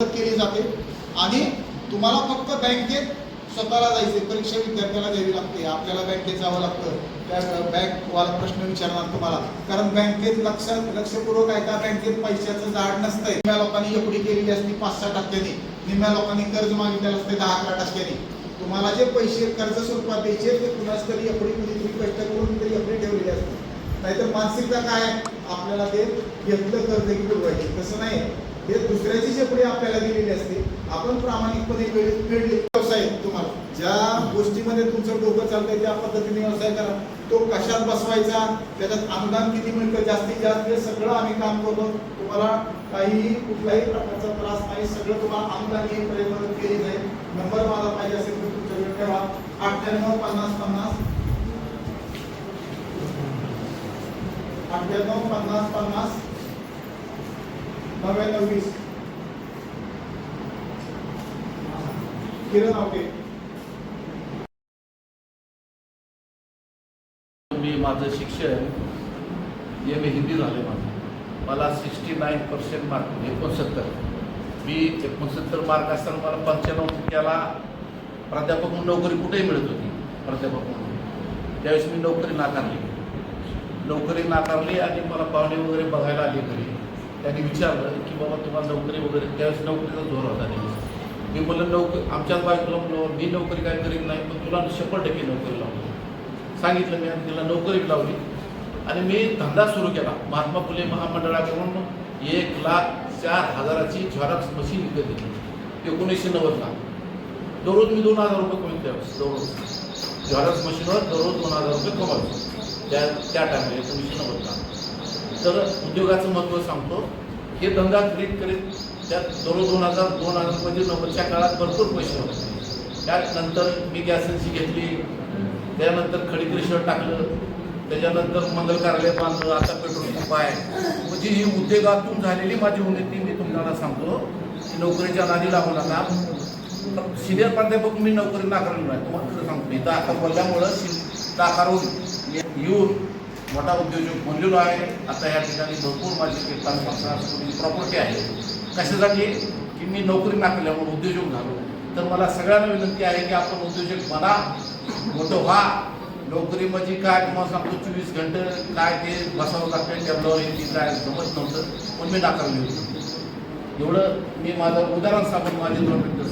केली जाते? आणि तुम्हाला फक्त बँकेत स्वतःला जायचे परीक्षा विद्यार्थ्याला द्यावी लागते आपल्याला बँकेत जावं लागतं त्या बँकवाला प्रश्न विचारणार तुम्हाला. कारण बँकेत लक्ष लक्षपूर्वक आहे का बँकेत पैशाचं झाड नसतंय. निम्या लोकांनी एफडी केलेली असते पाच सहा टक्क्यांनी. निम्या लोकांनी कर्ज मागितलेलं असते दहा अकरा टक्क्यांनी. तुम्हाला जे पैसे कर्ज स्वरूपात द्यायचे ते कुणाच तरी एफडी कुणीतरी कष्ट करून तरी एफडी ठेवलेली असते नाहीतर मानसिकता काय आपल्याला ते घेतलं कर्ज की पाहिजे तसं नाही हे दुसऱ्याची शेपडी आपल्याला दिलेली असते आपण प्रामाणिकपणे फेडले व्यवसाय तुम्हाला. ज्या गोष्टीमध्ये तुमचं डोकं चालतंय त्या पद्धतीने व्यवसाय करा. तो कशात बसवायचा त्याच्यात अनुदान किती मिळतं जास्तीत जास्त हे सगळं आम्ही काम करतो. तुम्हाला काहीही कुठल्याही प्रकारचा त्रास नाही सगळं तुम्हाला अनुदान येईपर्यंत मदत केली जाईल. नंबर माझा पाहिजे असेल तर तुमच्याकडे ठेवा. अठ्ठ्याण्णव पन्नास पन्नास. अठ्ठ्याण्णव पन्नास पन्नास. नव्याण्णव वीस. किरण आवटे मी माझं शिक्षण एम ए हिंदी झालं माझं. मला सिक्स्टी नाईन पर्सेंट मार्क एकोणसत्तर. मी एकोणसत्तर मार्क असताना मला पंच्याण्णव टक्क्याला प्राध्यापक म्हणून नोकरी कुठेही मिळत होती प्राध्यापक म्हणून. त्यावेळेस मी नोकरी नाकारली. नोकरी नाकारली आणि मला पाहुणे वगैरे बघायला आले घरी. त्यांनी विचारलं की बाबा तुम्हाला नोकरी वगैरे त्यावेळेस नोकरीचा जोर होता त्यावेळेस मी बोललं नोकरी आमच्याच बायकोला म्हणलं मी नोकरी काय करीत नाही पण तुला शंभर टक्के नोकरी लावली सांगितलं मी आणि तिला नोकरी लावली. आणि मी धंदा सुरू केला. महात्मा फुले महामंडळाकडून एक लाख चार हजाराची झॉरक्स मशीन विकत घेतली. एकोणीसशे नव्वदला दररोज मी दोन हजार रुपये कमी त्यावेळेस दररोज. झॉरक्स मशीनवर दररोज दोन हजार रुपये कमावतो. त्या त्या टायमाला एकोणीसशे नव्वदला तर उद्योगाचं महत्त्व सांगतो. हे धंदा करीत करीत त्यात दररोज दोन हजार दोन हजार म्हणजे नव्वदच्या काळात भरपूर पैसे होते. त्यानंतर मी गॅस एजन्सी घेतली. त्यानंतर खडीत रिसोर्ट टाकलं. त्याच्यानंतर मंगल कार्यालय बांधलं. आता पेट्रोल पंप आहे म्हणजे ही उद्योगातून झालेली माझी उन्नती मी तुम्हाला सांगतो. की नोकरीच्या नादी लागू नका. सिनियर प्राध्यापक मी नोकरी नाकारली नाही. तुम्हाला खरं सांगतो. इथं आता बोलल्यामुळं नाकारून ये- येऊन मोठा उद्योजक बनलेलो आहे. आता या ठिकाणी भरपूर माझी पन्नास प्रॉपर्टी आहे कशासाठी? की मी नोकरी नाकारल्यामुळे उद्योजक झालो. तर मला सगळ्यांना विनंती आहे की आपण उद्योजक बना मोठं व्हा. नोकरी म्हणजे काय? तुम्हाला सांगतो चोवीस घंटे काय ते बसावं लागतं. टेबलावर येते काय जमत नव्हतं. पण मी नाकारली होती. एवढं मी माझं उदाहरण सांगून माझे दोन मिनिटं